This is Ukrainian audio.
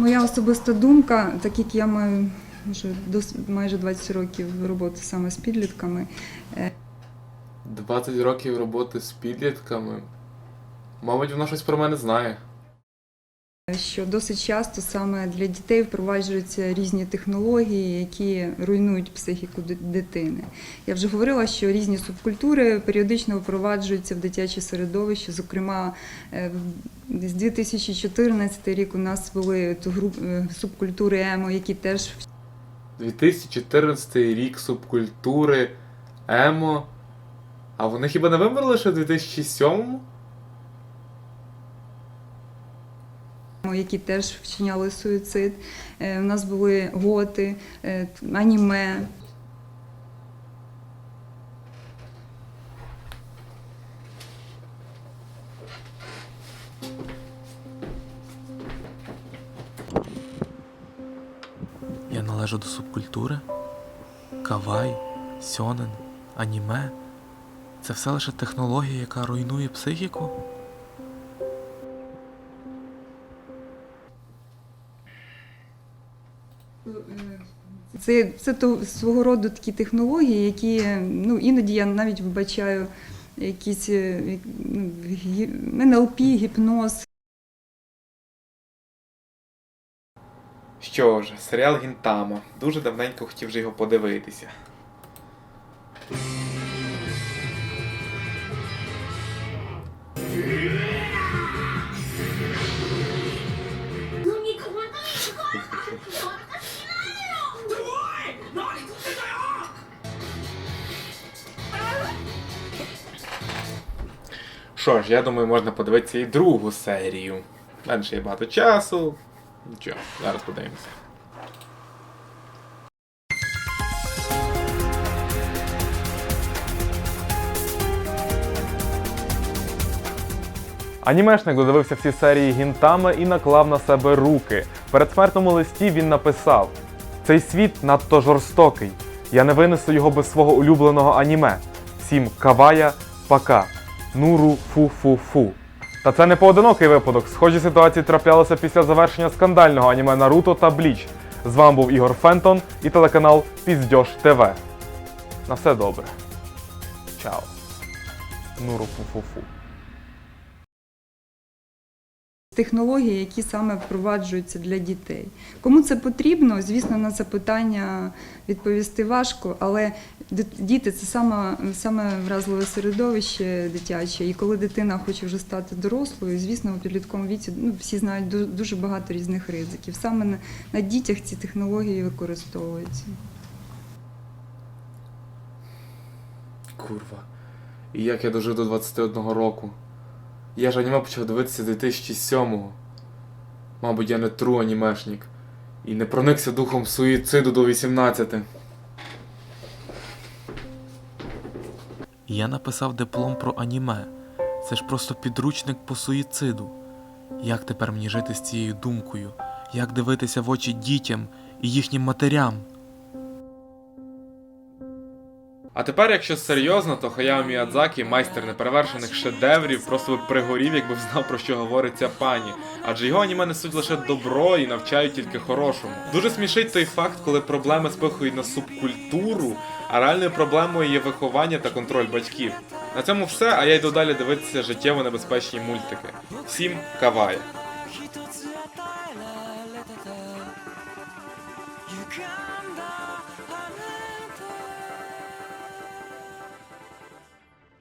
Моя особиста думка, так як я маю вже майже 20 років роботи саме з підлітками, 20 років роботи з підлітками. Мабуть, вона щось про мене знає. Що досить часто саме для дітей впроваджуються різні технології, які руйнують психіку дитини. Я вже говорила, що різні субкультури періодично впроваджуються в дитяче середовище. Зокрема, е, з 2014 рік у нас були е, субкультури емо, які теж 2014 рік субкультури, емо. А вони хіба не вимерли ще в 2007-му? Які теж вчиняли суїцид. Е, У нас були готи, е, аніме. Я належу до субкультури? Кавай, сьонен, аніме. Це все лише технологія, яка руйнує психіку? Це, це то свого роду такі технології, які ну, іноді я навіть вбачаю якісь е, ну, НЛП, гіпноз. Що ж, серіал Гінтама. Дуже давненько хотів вже його подивитися. Що ж, я думаю, можна подивитися і другу серію. Мене ще є багато часу. Нічого, зараз подивимося. Анімешник додивився всі серії гінтами і наклав на себе руки. В передсмертному листі він написав: Цей світ надто жорстокий. Я не винесу його без свого улюбленого аніме. Всім кавая, пака, нуру фу-фу-фу. Та це не поодинокий випадок. Схожі ситуації траплялися після завершення скандального аніме Наруто та Бліч. З вами був Ігор Фентон і телеканал Піздьош ТВ. На все добре. Чао. Нуру фу-фу-фу. Технології, які саме впроваджуються для дітей. Кому це потрібно, звісно, на це питання відповісти важко, але діти це саме, саме вразливе середовище дитяче. І коли дитина хоче вже стати дорослою, звісно, у підлітковому віці ну, всі знають дуже багато різних ризиків. Саме на, на дітях ці технології використовуються. Курва. І як я дожив до 21 року. Я ж аніме почав дивитися 2007-го. Мабуть, я не тру анімешник. І не проникся духом суїциду до 18. Я написав диплом про аніме. Це ж просто підручник по суїциду. Як тепер мені жити з цією думкою? Як дивитися в очі дітям і їхнім матерям? А тепер, якщо серйозно, то Хаяо Міядзакі, майстер неперевершених шедеврів, просто би пригорів, якби знав про що говорить ця пані. Адже його аніме несуть лише добро і навчають тільки хорошому. Дуже смішить той факт, коли проблеми спихують на субкультуру, а реальною проблемою є виховання та контроль батьків. На цьому все, а я йду далі дивитися життєво небезпечні мультики. Всім кавая! 一つ与えられてた歪んだ